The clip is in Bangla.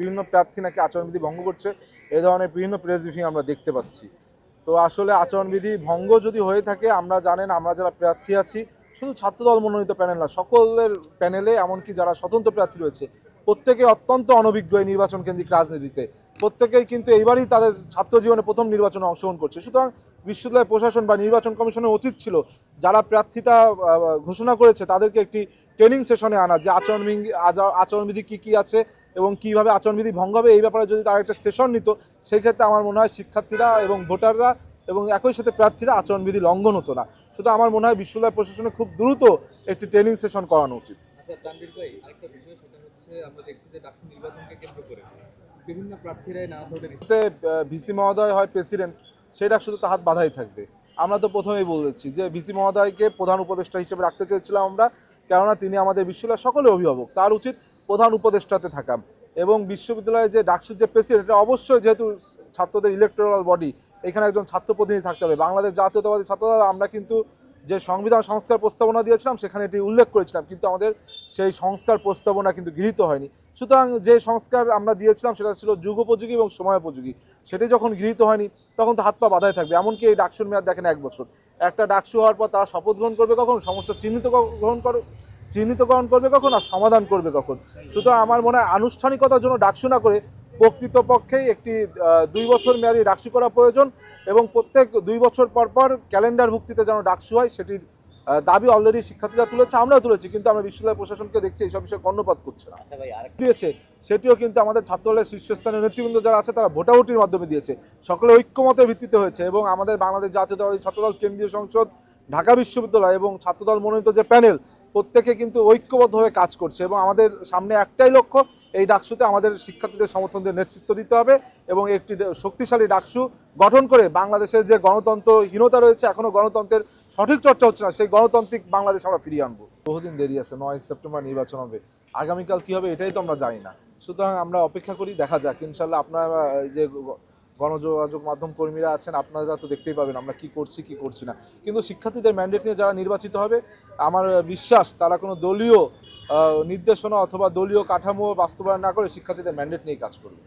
বিভিন্ন প্রার্থী নাকি আচরণবিধি ভঙ্গ করছে, এ ধরনের বিভিন্ন প্রেস ব্রিফিং আমরা দেখতে পাচ্ছি। তো আসলে আচরণবিধি ভঙ্গ যদি হয়ে থাকে, আমরা জানেন আমরা যারা প্রার্থী আছি, শুধু ছাত্রদল মনোনীত প্যানেল না, সকলের প্যানেলে এমনকি যারা স্বতন্ত্র প্রার্থী রয়েছে, প্রত্যেকে অত্যন্ত অনভিজ্ঞ এই নির্বাচন কেন্দ্রিক রাজনীতিতে। প্রত্যেকেই কিন্তু এইবারই তাদের ছাত্র জীবনে প্রথম নির্বাচনে অংশগ্রহণ করছে। সুতরাং বিশ্ববিদ্যালয় প্রশাসন বা নির্বাচন কমিশনের উচিত ছিল, যারা প্রার্থিতা ঘোষণা করেছে, তাদেরকে একটি ট্রেনিং সেশনে আনা যে আচরণবিধি আচা- আচরণবিধি কী কী আছে এবং কীভাবে আচরণবিধি ভঙ্গ হবে এই ব্যাপারে যদি তারা একটা সেশন নিত সেই ক্ষেত্রে আমার মনে হয় শিক্ষার্থীরা এবং ভোটাররা এবং একই সাথে প্রার্থীরা আচরণবিধি লঙ্ঘন হতো না। শুধু আমার মনে হয় বিশ্ববিদ্যালয় প্রশাসনে খুব দ্রুত একটি ট্রেনিং সেশন করানো উচিত। আচ্ছা বিভিন্ন প্রার্থীরাই না ভিসি মহোদয় হয় প্রেসিডেন্ট সেটা শুধু তো হাত বাধাই থাকবে। আমরা তো প্রথমেই বলেছি যে ভিসি মহোদয়কে প্রধান উপদেষ্টা হিসেবে রাখতে চেয়েছিলাম আমরা, কেননা তিনি আমাদের বিশ্ববিদ্যালয়ের সকলে অভিভাবক। তার উচিত প্রধান উপদেষ্টাতে থাকা। এবং বিশ্ববিদ্যালয়ে যে ডাকসুর যে প্রেসিডেন্ট, এটা অবশ্যই যেহেতু ছাত্রদের ইলেকট্রাল বডি এখানে একজন ছাত্র প্রতিনিধি থাকতে হবে। বাংলাদেশ জাতীয়তাবাদী ছাত্ররা আমরা কিন্তু যে সংবিধান সংস্কার প্রস্তাবনা দিয়েছিলাম, সেখানে এটি উল্লেখ করেছিলাম, কিন্তু আমাদের সেই সংস্কার প্রস্তাবনা কিন্তু গৃহীত হয়নি। সুতরাং যে সংস্কার আমরা দিয়েছিলাম, সেটা ছিল যুগোপযোগী এবং সময়োপযোগী। সেটি যখন গৃহীত হয়নি, তখন তো হাত পা বাধায় থাকবে, এমনকি এই ডাকসুর মেয়াদ দেখেন এক বছর। একটা ডাকসু হওয়ার পর তারা শপথ গ্রহণ করবে কখন? সমস্যা চিহ্নিত গ্রহণ করো চিহ্নিতকরণ করবে কখন আর সমাধান করবে কখন? সুতরাং আমার মনে হয় আনুষ্ঠানিকতার জন্য ডাকসু না করে প্রকৃতপক্ষেই একটি দুই বছর মেয়াদি ডাকসু করা প্রয়োজন এবং প্রত্যেক দুই বছর পর পর ক্যালেন্ডার ভুক্তিতে যেন ডাকসু হয় সেটির দাবি অলরেডি শিক্ষার্থীরা তুলেছে আমরাও তুলেছি কিন্তু আমরা বিশ্ববিদ্যালয় প্রশাসনকে দেখছি এইসব বিষয়ে কর্ণপাত করছে না। আচ্ছা ভাই দিয়েছে সেটিও কিন্তু আমাদের ছাত্রদলের শীর্ষস্থানীয় নেতৃবৃন্দ যারা আছে তারা ভোটাভুটির মাধ্যমে দিয়েছে। সকলে ঐক্যমতের ভিত্তিতে হয়েছে এবং আমাদের বাংলাদেশ জাতীয়তাবাদী ছাত্রদল কেন্দ্রীয় সংসদ ঢাকা বিশ্ববিদ্যালয় এবং ছাত্রদল মনোনীত যে প্যানেল প্রত্যেকে কিন্তু ঐক্যবদ্ধভাবে কাজ করছে এবং আমাদের সামনে একটাই লক্ষ্য এই ডাকসুতে আমাদের শিক্ষার্থীদের সমর্থনদের নেতৃত্ব দিতে হবে এবং একটি শক্তিশালী ডাকসু গঠন করে বাংলাদেশের যে গণতন্ত্রহীনতা রয়েছে এখনও গণতন্ত্রের সঠিক চর্চা হচ্ছে না, সেই গণতান্ত্রিক বাংলাদেশ আমরা ফিরিয়ে আনব। বহুদিন দেরি আছে, নয় সেপ্টেম্বর নির্বাচন হবে। আগামীকাল কী হবে এটাই তো আমরা জানি না। সুতরাং আমরা অপেক্ষা করি, দেখা যাক। ইনশাল্লাহ আপনারা যে গণযোগাযোগ মাধ্যম কর্মীরা আছেন, আপনারা তো দেখতেই পাবেন আমরা কি করছি কি করছি না। কিন্তু শিক্ষার্থীদের ম্যান্ডেট নিয়ে যারা নির্বাচিত হবে, আমার বিশ্বাস তারা কোনো দলীয় নির্দেশনা অথবা দলীয় কাঠামো বাস্তবায়ন না করে শিক্ষার্থীদের ম্যান্ডেট নিয়ে কাজ করবে।